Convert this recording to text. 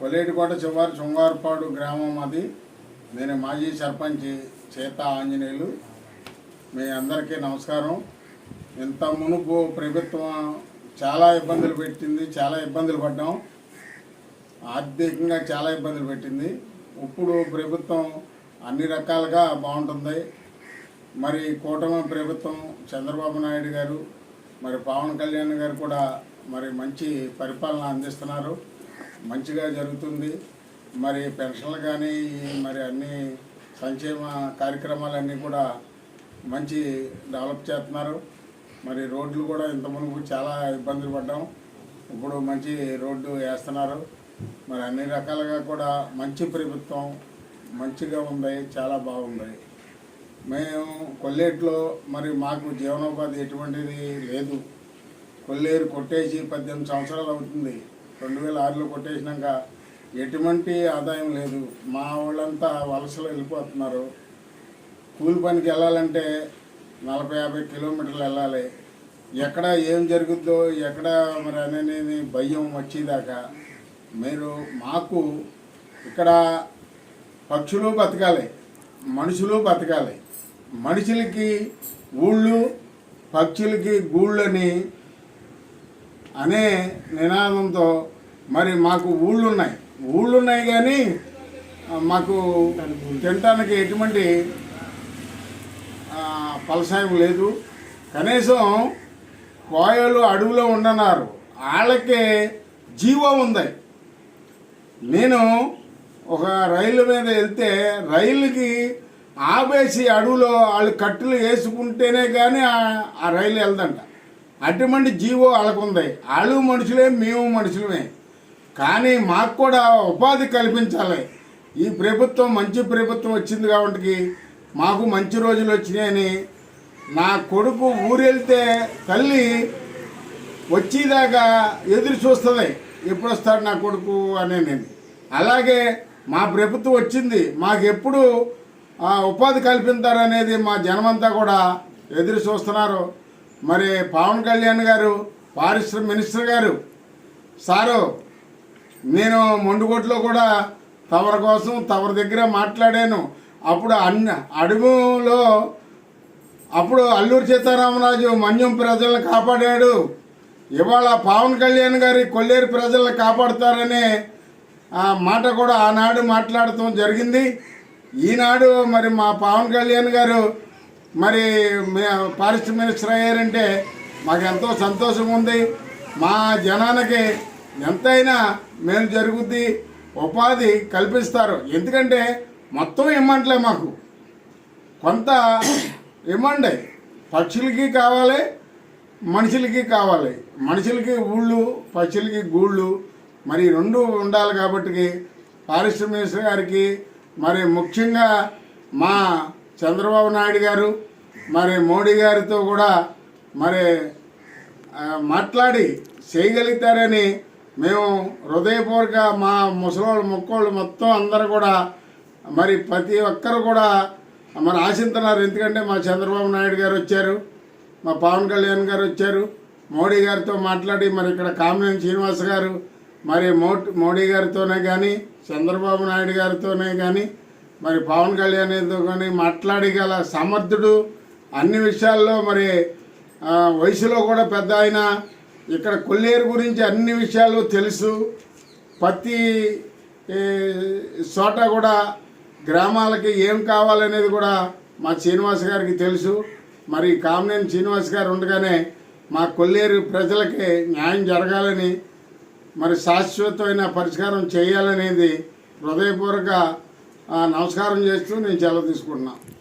కొల్లేటికోట చివరి శృంగారపాడు గ్రామం అది. నేను మాజీ సర్పంచ్ చేత ఆంజనేయులు. మీ అందరికీ నమస్కారం. ఇంత మునుపు ప్రభుత్వం చాలా ఇబ్బందులు పెట్టింది చాలా ఇబ్బందులు పడ్డాం. ఆర్థికంగా చాలా ఇబ్బందులు పెట్టింది. ఇప్పుడు ప్రభుత్వం అన్ని రకాలుగా బాగుంటుంది. మరి కూటమి ప్రభుత్వం చంద్రబాబు నాయుడు గారు మరి పవన్ కళ్యాణ్ గారు కూడా మరి మంచి పరిపాలన అందిస్తున్నారు. మంచిగా జరుగుతుంది. మరి పెన్షన్లు కానీ మరి అన్ని సంక్షేమ కార్యక్రమాలన్నీ కూడా మంచి డెవలప్ చేస్తున్నారు. మరి రోడ్లు కూడా ఇంత మునుపు చాలా ఇబ్బందులు పడ్డాం. ఇప్పుడు మంచి రోడ్డు వేస్తున్నారు. మరి అన్ని రకాలుగా కూడా మంచి ప్రభుత్వం మంచిగా ఉంది చాలా బాగుంది. మేము కొల్లేట్లో మరి మాకు జీవనోపాధి ఎటువంటిది లేదు. కొల్లేరు కొట్టేసి పద్దెనిమిది సంవత్సరాలు అవుతుంది. రెండు వేల ఆరులో కొట్టేసినాక ఎటువంటి ఆదాయం లేదు. మా వాళ్ళంతా వలసలో వెళ్ళిపోతున్నారు. కూలి పనికి వెళ్ళాలంటే నలభై యాభై కిలోమీటర్లు వెళ్ళాలి. ఎక్కడ ఏం జరుగుద్దో ఎక్కడ మరి అనేది భయం వచ్చేదాకా మీరు మాకు ఇక్కడ పక్షులు బతకాలి మనుషులు బతకాలి. మనుషులకి ఊళ్ళు పక్షులకి గూళ్ళని అనే నినాదంతో మరి మాకు ఊళ్ళు ఉన్నాయి ఊళ్ళు ఉన్నాయి కానీ మాకు తినటానికి ఎటువంటి ఫలసాయం లేదు. కనీసం కోయలు అడవిలో ఉండన్నారు. వాళ్ళకే జీవో ఉంది. నేను ఒక రైలు మీద వెళ్తే రైలుకి ఆపేసి అడవిలో వాళ్ళు కట్టెలు వేసుకుంటేనే కానీ ఆ- ఆ రైలు వెళ్దంట. అటువంటి జీవో వాళ్ళకు ఉంది. వాళ్ళు మనుషులే మేము మనుషులమే. కానీ మాకు కూడా ఉపాధి కల్పించాలి. ఈ ప్రభుత్వం మంచి ప్రభుత్వం వచ్చింది కాబట్టి మాకు మంచి రోజులు వచ్చినాయని నా కొడుకు ఊరెళ్తే తల్లి వచ్చేదాకా ఎదురు చూస్తుంది. ఎప్పుడు వస్తాడు నా కొడుకు అనే నేను. అలాగే మా ప్రభుత్వం వచ్చింది. మాకు ఎప్పుడు ఉపాధి కల్పిస్తారనేది మా జనమంతా కూడా ఎదురు చూస్తున్నారు. మరి పవన్ కళ్యాణ్ గారు పారిశ్రమ మినిస్టర్ గారు సారు నేను మొండుగోట్లో కూడా తవరి కోసం తవరి దగ్గర మాట్లాడాను. అప్పుడు అన్న అడుగులో అప్పుడు అల్లూరు సీతారామరాజు మన్యం ప్రజలను కాపాడాడు. ఇవాళ పవన్ కళ్యాణ్ గారి కొల్లేరు ప్రజలను కాపాడుతారనే ఆ మాట కూడా ఆనాడు మాట్లాడటం జరిగింది. ఈనాడు మరి మా పవన్ కళ్యాణ్ గారు మరి మే- ఫారెస్ట్ మినిస్టర్ అయ్యారంటే మాకు ఎంతో సంతోషం ఉంది మా జనానికి ఎంతైనా మేలు జరుగుద్ది ఉపాధి కల్పిస్తారు. ఎందుకంటే మొత్తం ఇమ్మంటలే మాకు. కొంత ఇమ్మండి. పక్షులకి కావాలి మనుషులకి కావాలి. మనుషులకి ఊళ్ళు పక్షులకి గూళ్ళు. మరి రెండు ఉండాలి కాబట్టి పారిశ్రామిక మినిస్టర్ గారికి మరి ముఖ్యంగా మా చంద్రబాబు నాయుడు గారు మరి మోడీ గారితో కూడా మరి మాట్లాడి చేయగలుగుతారని మేము హృదయపూర్వక మా ముసలోళ్ళు మొక్కోళ్ళు మొత్తం అందరూ కూడా మరి ప్రతి ఒక్కరు కూడా మరి ఆశిస్తున్నారు ఎందుకంటే మా చంద్రబాబు నాయుడు గారు వచ్చారు మా పవన్ కళ్యాణ్ గారు వచ్చారు. మోడీ గారితో మాట్లాడి మరి ఇక్కడ కామినేని శ్రీనివాస్ గారు మరి మో మోడీ గారితోనే కానీ చంద్రబాబు నాయుడు గారితోనే కానీ మరి పవన్ కళ్యాణ్ ఎందుకని కానీ మాట్లాడగల సమర్థుడు అన్ని విషయాల్లో మరి వయసులో కూడా పెద్ద ఆయన. ఇక్కడ కొల్లేరు గురించి అన్ని విషయాలు తెలుసు. ప్రతి చోట కూడా గ్రామాలకి ఏం కావాలనేది కూడా మా శ్రీనివాస్ గారికి తెలుసు. మరి కామినేని శ్రీనివాస్ గారు ఉండగానే మా కొల్లేరు ప్రజలకి న్యాయం జరగాలని మరి శాశ్వతమైన పరిష్కారం చేయాలనేది హృదయపూర్వక నమస్కారం చేస్తూ నేను సెలవు తీసుకుంటున్నాను